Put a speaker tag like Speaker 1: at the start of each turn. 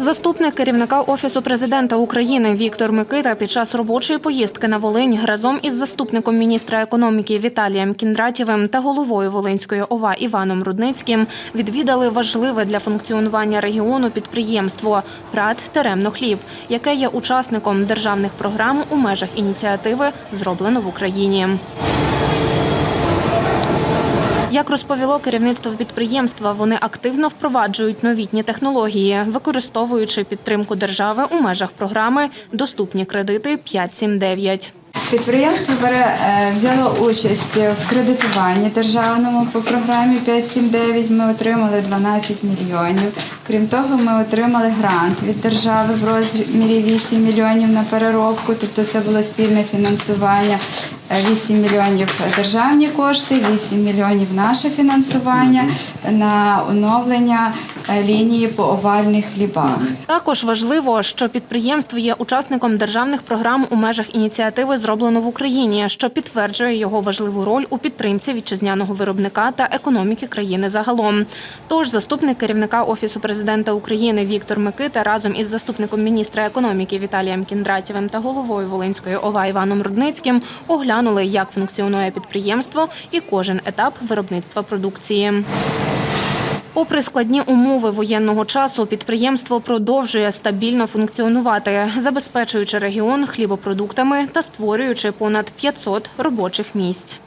Speaker 1: Заступник керівника офісу президента України Віктор Микита під час робочої поїздки на Волинь разом із заступником міністра економіки Віталієм Кіндратєвим та головою Волинської ОВА Іваном Рудницьким відвідали важливе для функціонування регіону підприємство ПРАТ Теремнохліб, яке є учасником державних програм у межах ініціативи Зроблено в Україні. Як розповіло керівництво підприємства, вони активно впроваджують новітні технології, використовуючи підтримку держави у межах програми Доступні кредити 579.
Speaker 2: Підприємство бере е, взяло участь в кредитуванні державному по програмі 579. Ми отримали 12 мільйонів. Крім того, ми отримали грант від держави в розмірі 8 мільйонів на переробку. Тобто це було спільне фінансування. Е, 8 мільйонів державні кошти, 8 мільйонів наше фінансування на оновлення лінії по овальних хлібах.
Speaker 1: Також важливо, що підприємство є учасником державних програм у межах ініціативи Зроблено в Україні, що підтверджує його важливу роль у підтримці вітчизняного виробника та економіки країни загалом. Тож заступник керівника офісу президента України Віктор Микита разом із заступником міністра економіки Віталієм Кіндратєвим та головою Волинської ОВА Іваном Рудницьким оглянули, як функціонує підприємство і кожен етап виробництва продукції. Попри складні умови воєнного часу, підприємство продовжує стабільно функціонувати, забезпечуючи регіон хлібопродуктами та створюючи понад 500 робочих місць.